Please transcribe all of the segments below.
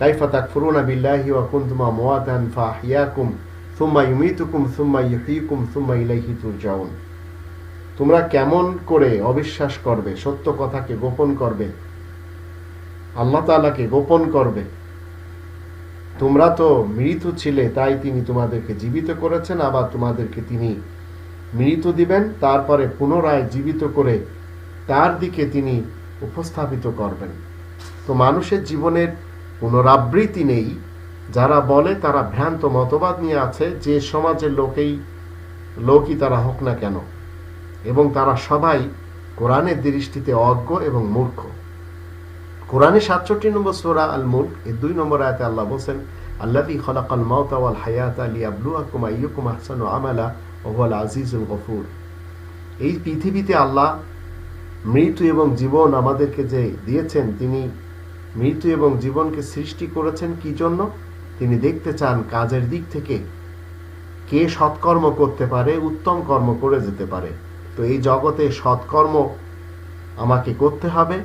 তোমরা কেমন করে অবিশ্বাস করবে, সত্য কথাকে গোপন করবে? আল্লাহ তাআলাকে গোপন করবে। তোমরা তো মৃত ছিলে, তাই তিনি তোমাদেরকে জীবিত করেছেন, আবার তোমাদেরকে তিনি মৃত দিবেন, তারপরে পুনরায় জীবিত করে তার দিকে তিনি উপস্থাপিত করবেন। তো মানুষের জীবনের পুনরাবৃত্তি নেই। যারা বলে তারা ভ্রান্ত মতবাদ নিয়ে আছে, যে সমাজের লোকেই, লোকই তারা হোক না কেন। এবং তারা সবাই কোরআনের দৃষ্টিতে অজ্ঞ এবং মূর্খ। কোরআনে সাতষট্টি নম্বর সোরা আল মুল্ক এর দুই নম্বর আয়তে আল্লাহ বলছেন আল্লাহি খলাকাল মাউতা ওয়াল হায়াত লিয়াবলুয়াকুম আইয়ুকুম আহসানু আমালা ওয়া আজিজুল গফুর। এই পৃথিবীতে আল্লাহ মৃত্যু এবং জীবন আমাদেরকে যে দিয়েছেন, তিনি মৃত্যু এবং জীবনকে সৃষ্টি করেছেন কি জন্য? তিনি দেখতে চান কাজের দিক থেকে কে সৎকর্ম করতে পারে, উত্তম কর্ম করে যেতে পারে। তো এই জগতে সৎকর্ম আমাকে করতে হবে,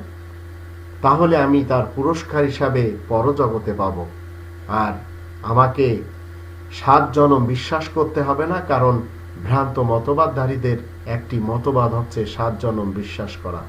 তাহলে আমি তার পুরস্কার হিসাবে পরজগতে পাব। আর আমাকে সাত জনম বিশ্বাস করতে হবে না, কারণ ভ্রান্ত মতবাদধারীদের একটি মতবাদ হচ্ছে সাত জনম বিশ্বাস করা।